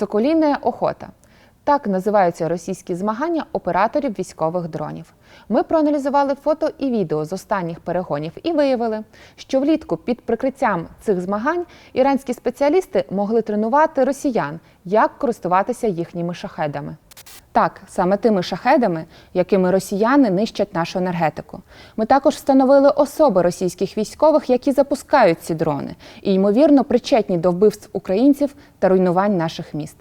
Соколіна охота. Так називаються російські змагання операторів військових дронів. Ми проаналізували фото і відео з останніх перегонів і виявили, що влітку під прикриттям цих змагань іранські спеціалісти могли тренувати росіян, як користуватися їхніми шахедами. Так, саме тими шахедами, якими росіяни нищать нашу енергетику. Ми також встановили особи російських військових, які запускають ці дрони, і ймовірно причетні до вбивств українців та руйнувань наших міст.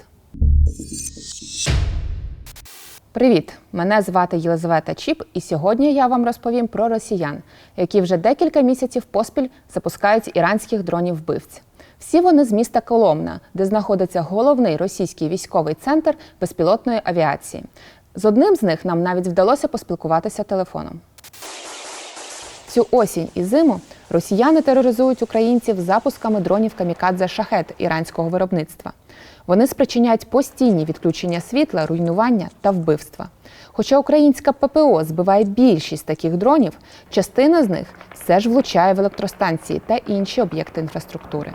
Привіт! Мене звати Єлизавета Чіп, і сьогодні я вам розповім про росіян, які вже декілька місяців поспіль запускають іранських дронів вбивць. Всі вони з міста Коломна, де знаходиться головний російський військовий центр безпілотної авіації. З одним з них нам навіть вдалося поспілкуватися телефоном. Цю осінь і зиму росіяни тероризують українців запусками дронів камікадзе шахет іранського виробництва. Вони спричиняють постійні відключення світла, руйнування та вбивства. Хоча українська ППО збиває більшість таких дронів, частина з них все ж влучає в електростанції та інші об'єкти інфраструктури.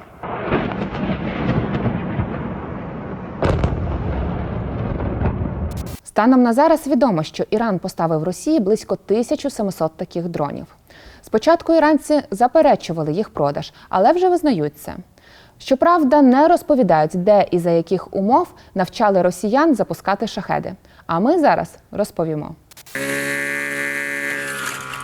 Станом на зараз відомо, що Іран поставив Росії близько 1700 таких дронів. Спочатку іранці заперечували їх продаж, але вже визнають це. Щоправда, не розповідають, де і за яких умов навчали росіян запускати шахеди. А ми зараз розповімо.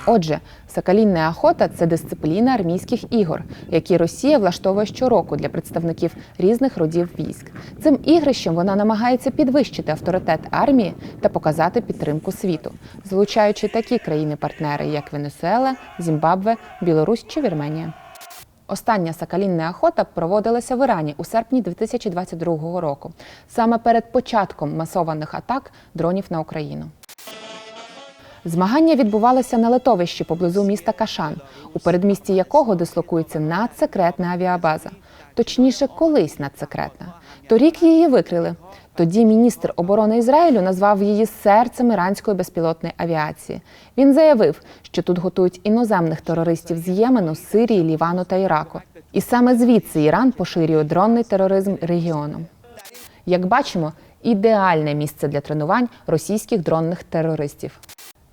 Отже, соколінна охота це дисципліна армійських ігор, які Росія влаштовує щороку для представників різних родів військ. Цим ігрищем вона намагається підвищити авторитет армії та показати підтримку світу, залучаючи такі країни-партнери, як Венесуела, Зімбабве, Білорусь чи Вірменія. Остання соколінна охота проводилася в Ірані у серпні 2022 року, саме перед початком масованих атак дронів на Україну. Змагання відбувалися на литовищі поблизу міста Кашан, у передмісті якого дислокується надсекретна авіабаза. Точніше, колись надсекретна. Торік її викрили. Тоді міністр оборони Ізраїлю назвав її серцем іранської безпілотної авіації. Він заявив, що тут готують іноземних терористів з Ємену, Сирії, Лівану та Іраку. І саме звідси Іран поширює дронний тероризм регіоном. Як бачимо, ідеальне місце для тренувань російських дронних терористів.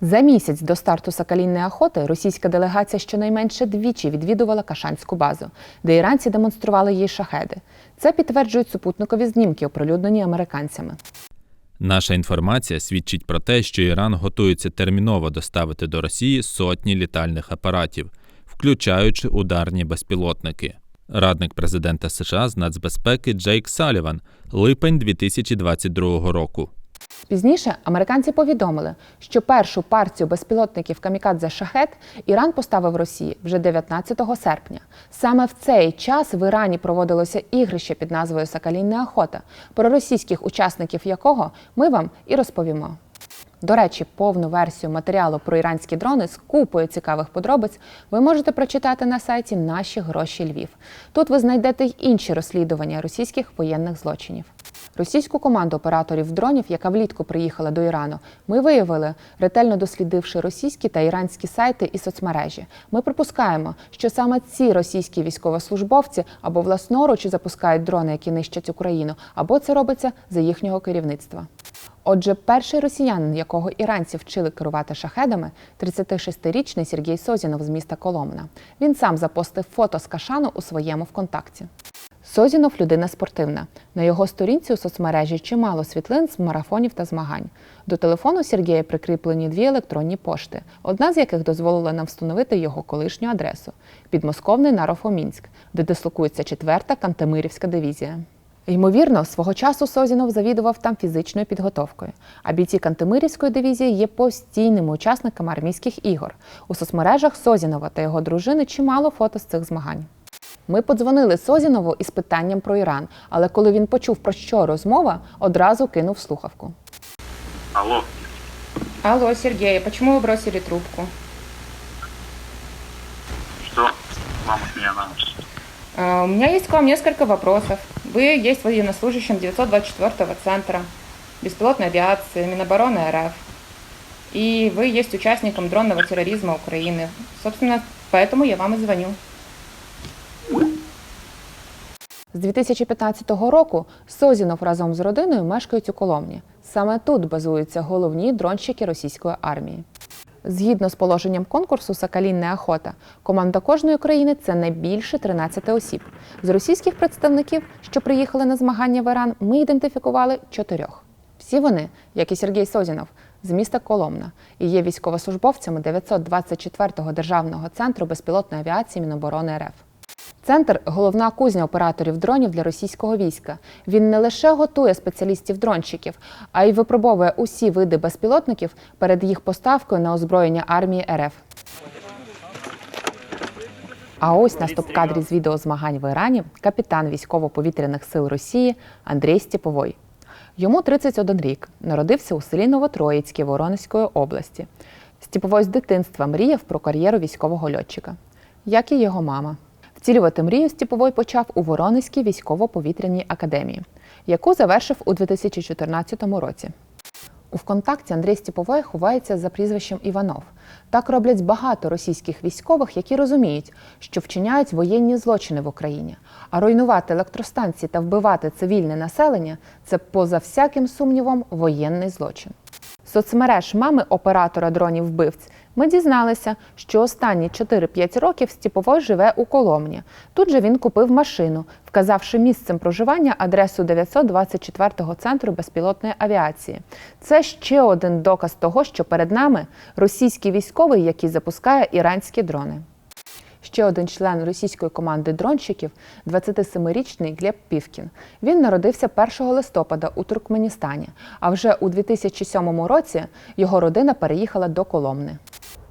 За місяць до старту соколінної охоти російська делегація щонайменше двічі відвідувала Кашанську базу, де іранці демонстрували їй шахеди. Це підтверджують супутникові знімки, оприлюднені американцями. Наша інформація свідчить про те, що Іран готується терміново доставити до Росії сотні літальних апаратів, включаючи ударні безпілотники. Радник президента США з нацбезпеки Джейк Саліван, липень 2022 року. Пізніше американці повідомили, що першу партію безпілотників камікадзе шахет Іран поставив Росії вже 19 серпня. Саме в цей час в Ірані проводилося ігрище під назвою Соколінна охота, про російських учасників якого ми вам і розповімо. До речі, повну версію матеріалу про іранські дрони з купою цікавих подробиць ви можете прочитати на сайті Наші гроші Львів. Тут ви знайдете й інші розслідування російських воєнних злочинів. Російську команду операторів дронів, яка влітку приїхала до Ірану, ми виявили, ретельно дослідивши російські та іранські сайти і соцмережі. Ми припускаємо, що саме ці російські військовослужбовці або власноруч запускають дрони, які нищать Україну, або це робиться за їхнього керівництва. Отже, перший росіянин, якого іранці вчили керувати шахедами, 36-річний Сергій Созінов з міста Коломна. Він сам запостив фото з Кашану у своєму ВКонтакті. Созінов людина спортивна. На його сторінці у соцмережі чимало світлин з марафонів та змагань. До телефону Сергія прикріплені дві електронні пошти, одна з яких дозволила нам встановити його колишню адресу підмосковний Нарофомінськ, де дислокується 4-та Кантемирівська дивізія. Ймовірно, свого часу Созінов завідував там фізичною підготовкою. А бійці Кантемирівської дивізії є постійними учасниками армійських ігор. У соцмережах Созінова та його дружини чимало фото з цих змагань. Ми подзвонили Созінову із питанням про Іран, але коли він почув про що розмова, одразу кинув слухавку. Алло, Алло, Сергей, почему вы бросили трубку? что вам от меня надо? А, У меня есть к вам несколько вопросов. Вы есть военнослужащим 924 центра беспилотной авиации Минобороны РФ. И вы есть участником дронного терроризма Украины. Собственно, поэтому я вам и звоню. З 2015 року Созінов разом з родиною мешкають у Коломні. Саме тут базуються головні дронщики російської армії. Згідно з положенням конкурсу Сакалін неохота, команда кожної країни це не більше 13 осіб. З російських представників, що приїхали на змагання в Іран, ми ідентифікували чотирьох. Всі вони, як і Сергій Созінов, з міста Коломна і є військовослужбовцями 924-го державного центру безпілотної авіації Міноборони РФ. Центр головна кузня операторів дронів для російського війська. Він не лише готує спеціалістів-дронщиків, а й випробовує усі види безпілотників перед їх поставкою на озброєння армії РФ. А ось на стоп-кадрі з відео змагань в Ірані капітан військово-повітряних сил Росії Андрій Стіповой. Йому 31 рік. Народився у селі Новотроїцьке Воронезької області. Стіповой з дитинства мріяв про кар'єру військового льотчика, як і його мама. Втілювати мрію Стіповой почав у Воронезькій військово-повітряній академії, яку завершив у 2014 році. У ВКонтакті Андрій Стіповой ховається за прізвищем Іванов. Так роблять багато російських військових, які розуміють, що вчиняють воєнні злочини в Україні. А руйнувати електростанції та вбивати цивільне населення це поза всяким сумнівом воєнний злочин. Соцмереж мами оператора дронів вбивць ми дізналися, що останні 4-5 років Стіповой живе у Коломні. Тут же він купив машину, вказавши місцем проживання адресу 924-го центру безпілотної авіації. Це ще один доказ того, що перед нами російський військовий, який запускає іранські дрони. Ще один член російської команди дронщиків, 27-річний Глеб Півкін. Він народився 1 листопада у Туркменістані, а вже у 2007 році його родина переїхала до Коломни.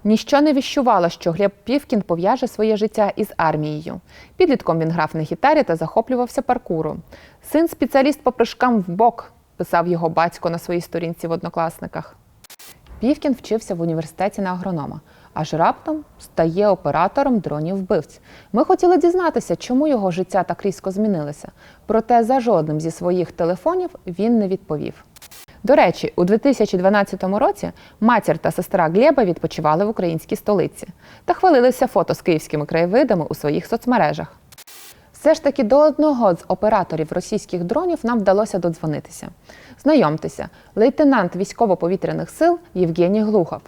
Ніщо не віщувало, що Глеб Півкін пов'яже своє життя із армією. Підлітком він грав на гітарі та захоплювався паркуром. Син спеціаліст по прыжкам в бок, писав його батько на своїй сторінці в однокласниках. Півкін вчився в університеті на агронома, аж раптом стає оператором дронів вбивць. Ми хотіли дізнатися, чому його життя так різко змінилося. Проте за жодним зі своїх телефонів він не відповів. До речі, у 2012 році матір та сестра Глеба відпочивали в українській столиці та хвалилися фото з київськими краєвидами у своїх соцмережах. Все ж таки до одного з операторів російських дронів нам вдалося додзвонитися. Знайомтеся, лейтенант військово-повітряних сил Євгеній Глухов.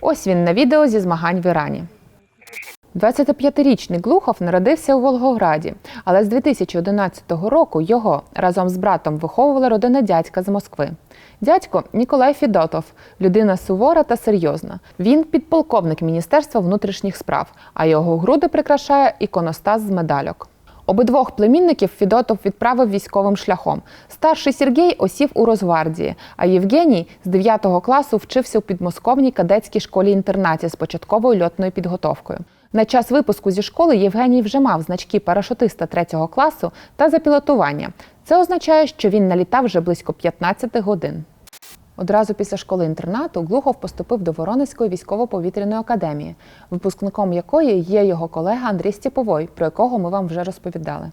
Ось він на відео зі змагань в Ірані. 25-річний Глухов народився у Волгограді, але з 2011 року його разом з братом виховувала родина дядька з Москви. Дядько Ніколай Фідотов, людина сувора та серйозна. Він підполковник Міністерства внутрішніх справ, а його груди прикрашає іконостас з медальок. Обидвох племінників Фідотов відправив військовим шляхом. Старший Сергій осів у Росгвардії, а Євгеній з 9 класу вчився у підмосковній кадетській школі-інтернаті з початковою льотною підготовкою. На час випуску зі школи Євгеній вже мав значки парашутиста 3 класу та за пілотування. Це означає, що він налітав вже близько 15 годин. Одразу після школи інтернату Глухов поступив до Воронезької військово-повітряної академії, випускником якої є його колега Андрій Стіповой, про якого ми вам вже розповідали.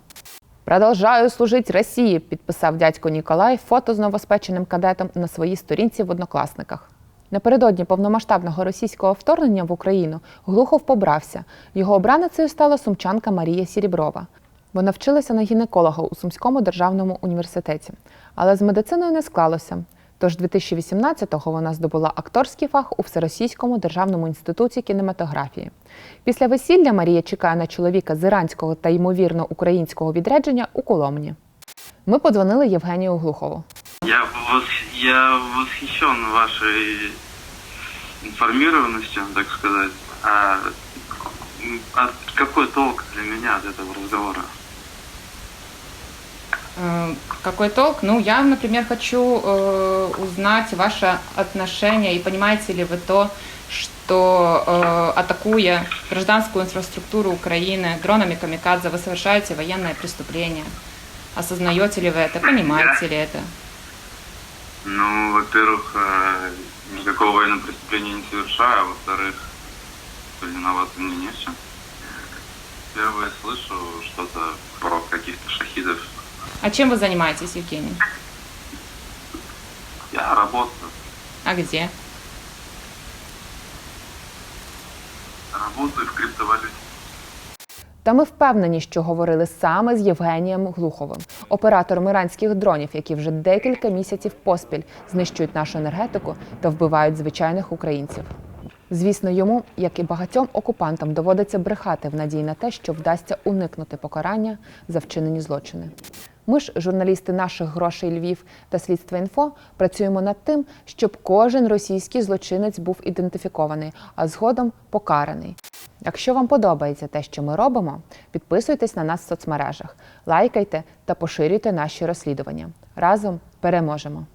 Продовжаю служити Росії, підписав дядько Ніколай фото з новоспеченим кадетом на своїй сторінці в однокласниках. Напередодні повномасштабного російського вторгнення в Україну Глухов побрався. Його обраницею стала сумчанка Марія Сіріброва. Вона вчилася на гінеколога у Сумському державному університеті, але з медициною не склалося. Тож 2018-го вона здобула акторський фах у Всеросійському державному інституті кінематографії. Після весілля Марія чекає на чоловіка з іранського та ймовірно українського відрядження у Коломні. Ми подзвонили Євгенію Глухову. Я, вос- я восхищен вашей информированностью, так сказать. А, а какой толк для меня от этого разговора? Э, Какой толк? Ну, я, например, хочу э, узнать ваше отношение и понимаете ли вы то, что э, атакуя гражданскую инфраструктуру Украины дронами камикадзе, вы совершаете военное преступление. Осознаете ли вы это? Понимаете ли это? Ну, во-первых, э, никакого военного преступления не совершаю, а во-вторых, виноваты мне не в чем. Первое слышу что-то про каких-то шахидов. А чем вы занимаетесь, Евгений? Я работаю. А где? Работаю в криптовалюте. Та ми впевнені, що говорили саме з Євгенієм Глуховим, оператором іранських дронів, які вже декілька місяців поспіль знищують нашу енергетику та вбивають звичайних українців. Звісно, йому, як і багатьом окупантам, доводиться брехати в надії на те, що вдасться уникнути покарання за вчинені злочини. Ми ж, журналісти наших грошей Львів та слідства інфо, працюємо над тим, щоб кожен російський злочинець був ідентифікований, а згодом покараний. Якщо вам подобається те, що ми робимо, підписуйтесь на нас в соцмережах, лайкайте та поширюйте наші розслідування. Разом переможемо!